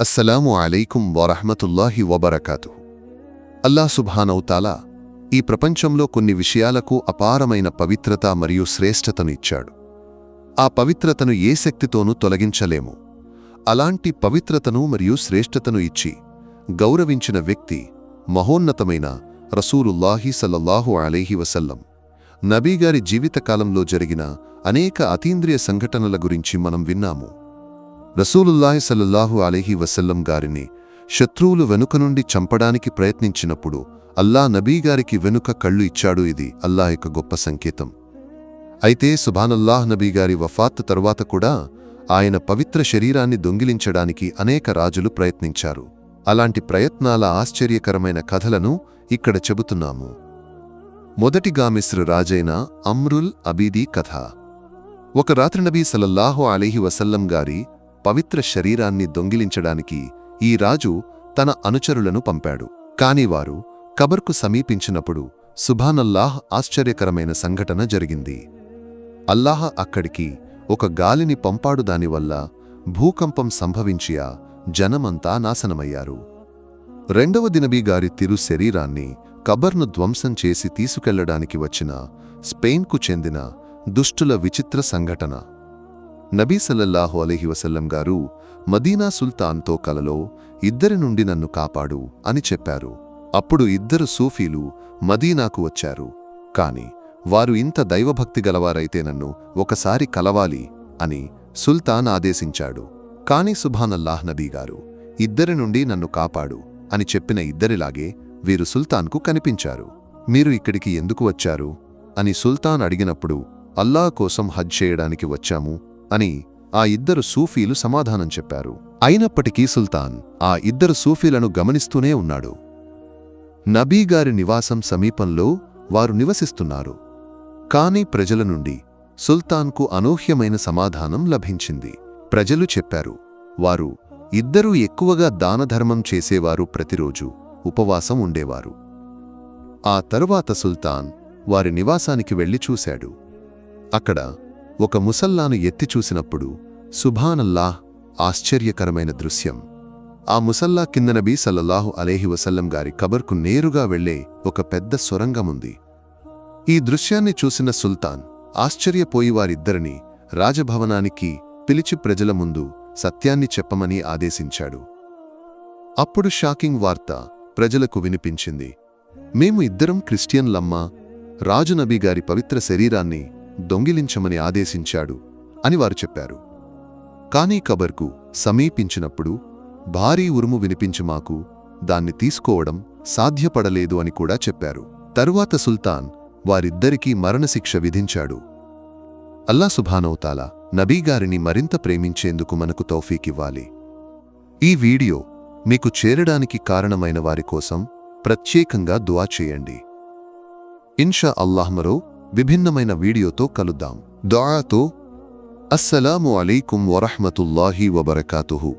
అస్సలాము అలైకుం వరహమతుల్లాహి వబరకాతు అల్లా సుభానౌతాలా ఈ ప్రపంచంలో కొన్ని విషయాలకు అపారమైన పవిత్రత మరియు శ్రేష్టతను ఇచ్చాడు. ఆ పవిత్రతను ఏ శక్తితోనూ తొలగించలేము. అలాంటి పవిత్రతను మరియు శ్రేష్టతను ఇచ్చి గౌరవించిన వ్యక్తి మహోన్నతమైన రసూలుల్లాహి సల్లల్లాహు అలీహి వసల్లం. నబీగారి జీవితకాలంలో జరిగిన అనేక అతీంద్రియ సంఘటనల గురించి మనం విన్నాము. రసూలుల్లాహి సల్లల్లాహు అలైహి వసల్లం గారిని శత్రువులు వెనుక నుండి చంపడానికి ప్రయత్నించినప్పుడు అల్లా నబీగారికి వెనుక కళ్ళు ఇచ్చాడు. ఇది అల్లా యొక్క గొప్ప సంకేతం. అయితే సుభానల్లాహ్ నబీగారి వఫాత్ తరువాత కూడా ఆయన పవిత్ర శరీరాన్ని దొంగిలించడానికి అనేక రాజులు ప్రయత్నించారు. అలాంటి ప్రయత్నాల ఆశ్చర్యకరమైన కథలను ఇక్కడ చెబుతున్నాము. మొదటి మిస్ర్ రాజైన అమ్రుల్ అబీదీ కథ. ఒక రాత్రి నబీ సలల్లాహు అలీహి వసల్లం గారి పవిత్ర శరీరాన్ని దొంగిలించడానికి ఈ రాజు తన అనుచరులను పంపాడు. కాని వారు కబర్కు సమీపించినప్పుడు సుభానల్లాహ్ ఆశ్చర్యకరమైన సంఘటన జరిగింది. అల్లాహ అక్కడికి ఒక గాలిని పంపాడు. దానివల్ల భూకంపం సంభవించియా జనమంతా నాశనమయ్యారు. రెండవ దినబీ గారి తిరు శరీరాన్ని కబర్ను ధ్వంసం చేసి తీసుకెళ్ళడానికి వచ్చిన స్పెయిన్కు చెందిన దుష్టుల విచిత్ర సంఘటన. నబీ సల్లల్లాహు అలీహి వసల్లం గారు మదీనా సుల్తాన్తో కలలో ఇద్దరి నుండి నన్ను కాపాడు అని చెప్పారు. అప్పుడు ఇద్దరు సూఫీలు మదీనాకు వచ్చారు. కాని వారు ఇంత దైవభక్తి గలవారైతే నన్ను ఒకసారి కలవాలి అని సుల్తాన్ ఆదేశించాడు. కాని సుభానల్లాహ్ నబీ గారు ఇద్దరి నుండి నన్ను కాపాడు అని చెప్పిన ఇద్దరిలాగే వీరు సుల్తాన్కు కనిపించారు. మీరు ఇక్కడికి ఎందుకు వచ్చారు? అని సుల్తాన్ అడిగినప్పుడు అల్లా కోసం హజ్ చేయడానికి వచ్చాము అని ఆ ఇద్దరు సూఫీలు సమాధానం చెప్పారు. అయినప్పటికీ సుల్తాన్ ఆ ఇద్దరు సూఫీలను గమనిస్తూనే ఉన్నాడు. నబీగారి నివాసం సమీపంలో వారు నివసిస్తున్నారు. కాని ప్రజల నుండి సుల్తాన్కు అనూహ్యమైన సమాధానం లభించింది. ప్రజలు చెప్పారు వారు ఇద్దరూ ఎక్కువగా దానధర్మం చేసేవారు ప్రతిరోజు ఉపవాసం ఉండేవారు. ఆ తరువాత సుల్తాన్ వారి నివాసానికి వెళ్ళి చూశాడు. అక్కడ ఒక ముసల్లాను ఎత్తి చూసినప్పుడు సుభానల్లాహ్ ఆశ్చర్యకరమైన దృశ్యం. ఆ ముసల్లా కింద నబీ సల్లల్లాహు అలేహి వసల్లం గారి కబర్కు నేరుగా వెళ్ళే ఒక పెద్ద సొరంగముంది. ఈ దృశ్యాన్ని చూసిన సుల్తాన్ ఆశ్చర్యపోయి వారిద్దరిని రాజభవనానికి పిలిచి ప్రజల ముందు సత్యాన్ని చెప్పమని ఆదేశించాడు. అప్పుడు షాకింగ్ వార్త ప్రజలకు వినిపించింది. మేము ఇద్దరం క్రిస్టియన్లమ్మా రాజు నబీ గారి పవిత్ర శరీరాన్ని దొంగిలించమని ఆదేశించాడు అని వారు చెప్పారు. కానీ కబర్కు సమీపించినప్పుడు భారీ ఉరుము వినిపించి మాకు దాన్ని తీసుకోవడం సాధ్యపడలేదు అని కూడా చెప్పారు. తరువాత సుల్తాన్ వారిద్దరికీ మరణశిక్ష విధించాడు. అల్లా సుభానౌతాలా నబీగారిని మరింత ప్రేమించేందుకు మనకు తౌఫీకివ్వాలి. ఈ వీడియో మీకు చేరడానికి కారణమైన వారి కోసం ప్రత్యేకంగా దువా చేయండి. ఇన్షా అల్లాహ్మరో విభిన్నమైన వీడియోతో కలుద్దాం. దుఆతో అస్సలాము అలైకుం వరహ్మతుల్లాహి వబరకాతుహు.